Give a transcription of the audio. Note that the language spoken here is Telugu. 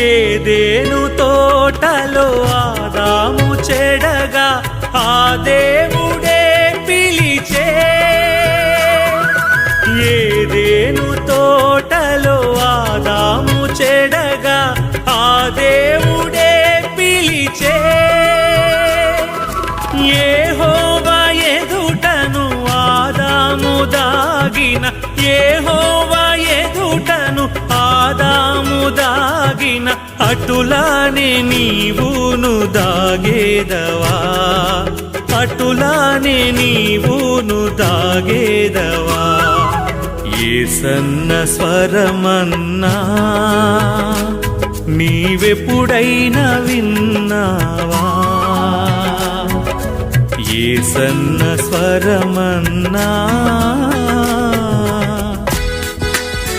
ఏదేను తోటలో ఆదాము చెడగా ఆ దేవుడే పిలిచే. ఏదేను తోటలో ఆదాము చెడగా ఆ దేవుడే పిలిచే. ఏ ఏహోవా ఎదుటను ఆదాము దాగిన ఏ హో అటులానే నీవును దాగేదవా? అటులానే నీవును దాగేదవా? ఏ సన్న స్వరమన్నా నీవెప్పుడైనా విన్నావా? ఏ సన్న స్వరమన్నా